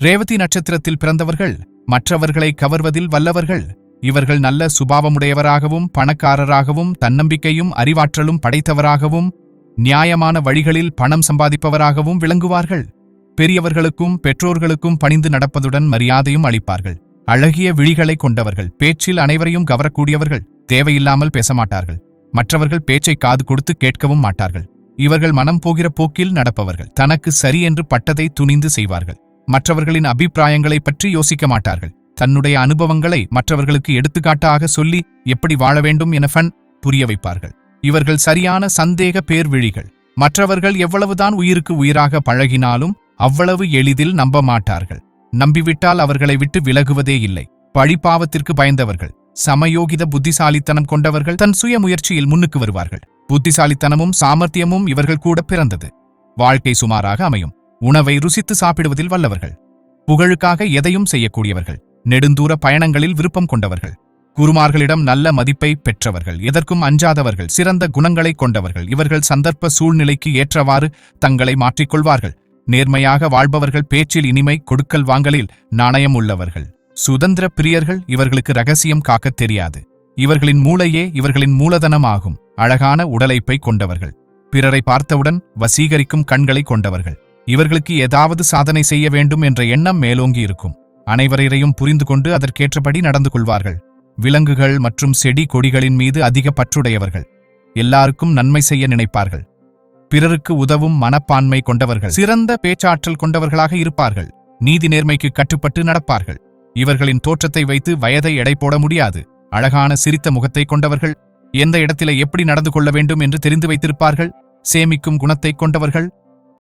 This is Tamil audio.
ரேவதி நட்சத்திரத்தில் பிறந்தவர்கள் மற்றவர்களை கவர்வதில் வல்லவர்கள் இவர்கள் நல்ல சுபாவமுடையவராகவும் பணக்காரராகவும் தன்னம்பிக்கையும் அறிவாற்றலும் படைத்தவராகவும் நியாயமான வழிகளில் பணம் சம்பாதிப்பவராகவும் விளங்குவார்கள். பெரியவர்களுக்கும் பெற்றோர்களுக்கும் பணிந்து நடப்பதுடன் மரியாதையும் அளிப்பார்கள். அழகிய விழிகளை கொண்டவர்கள் பேச்சில் அனைவரையும் கவரக்கூடியவர்கள் தேவையில்லாமல் பேசமாட்டார்கள். மற்றவர்கள் பேச்சை காது கொடுத்து கேட்கவும் மாட்டார்கள். இவர்கள் மனம் போகிற போக்கில் நடப்பவர்கள் தனக்கு சரி என்று பட்டதை துணிந்து செய்வார்கள். மற்றவர்களின் அபிப்பிராயங்களைப் பற்றி யோசிக்க மாட்டார்கள். தன்னுடைய அனுபவங்களை மற்றவர்களுக்கு எடுத்துக்காட்டாக சொல்லி எப்படி வாழ வேண்டும் என ஃபன் புரிய வைப்பார்கள். இவர்கள் சரியான சந்தேக பேர்விழிகள். மற்றவர்கள் எவ்வளவுதான் உயிருக்கு உயிராக பழகினாலும் அவ்வளவு எளிதில் நம்ப மாட்டார்கள். நம்பிவிட்டால் அவர்களை விட்டு விலகுவதே இல்லை. பழிப்பாவத்திற்கு பயந்தவர்கள். சமயோகித புத்திசாலித்தனம் கொண்டவர்கள் தன் சுய முயற்சியில் முன்னுக்கு வருவார்கள். புத்திசாலித்தனமும் சாமர்த்தியமும் இவர்கள் கூட பிறந்தது. வாழ்க்கை சுமாராக அமையும். உணவை ருசித்து சாப்பிடுவதில் வல்லவர்கள். புகழுக்காக எதையும் செய்யக்கூடியவர்கள். நெடுந்தூர பயணங்களில் விருப்பம் கொண்டவர்கள். குருமார்களிடம் நல்ல மதிப்பை பெற்றவர்கள். எதற்கும் அஞ்சாதவர்கள். சிறந்த குணங்களை கொண்டவர்கள். இவர்கள் சந்தர்ப்ப சூழ்நிலைக்கு ஏற்றவாறு தங்களை மாற்றிக்கொள்வார்கள். நேர்மையாக வாழ்பவர்கள் பேச்சில் இனிமை கொடுக்கல் வாங்கலில் நாணயம் உள்ளவர்கள். சுதந்திர பிரியர்கள் இவர்களுக்கு ரகசியம் காக்கத் தெரியாது. இவர்களின் மூளையே இவர்களின் மூலதனமாகும். அழகான உடலைப்பை கொண்டவர்கள். பிறரை பார்த்தவுடன் வசீகரிக்கும் கண்களை கொண்டவர்கள். இவர்களுக்கு ஏதாவது சாதனை செய்ய வேண்டும் என்ற எண்ணம் மேலோங்கி இருக்கும். அனைவரையும் புரிந்து கொண்டு அதற்கேற்றபடி நடந்து கொள்வார்கள். விலங்குகள் மற்றும் செடி கொடிகளின் மீது அதிக பற்றுடையவர்கள். எல்லாருக்கும் நன்மை செய்ய நினைப்பார்கள். பிறருக்கு உதவும் மனப்பான்மை கொண்டவர்கள். சிறந்த பேச்சாற்றல் கொண்டவர்களாக இருப்பார்கள். நீதி நேர்மைக்கு கட்டுப்பட்டு நடப்பார்கள். இவர்களின் தோற்றத்தை வைத்து வயதை எடை போட முடியாது. அழகான சிரித்த முகத்தை கொண்டவர்கள். எந்த இடத்தில எப்படி நடந்து கொள்ள வேண்டும் என்று தெரிந்து வைத்திருப்பார்கள். சேமிக்கும் குணத்தை கொண்டவர்கள்.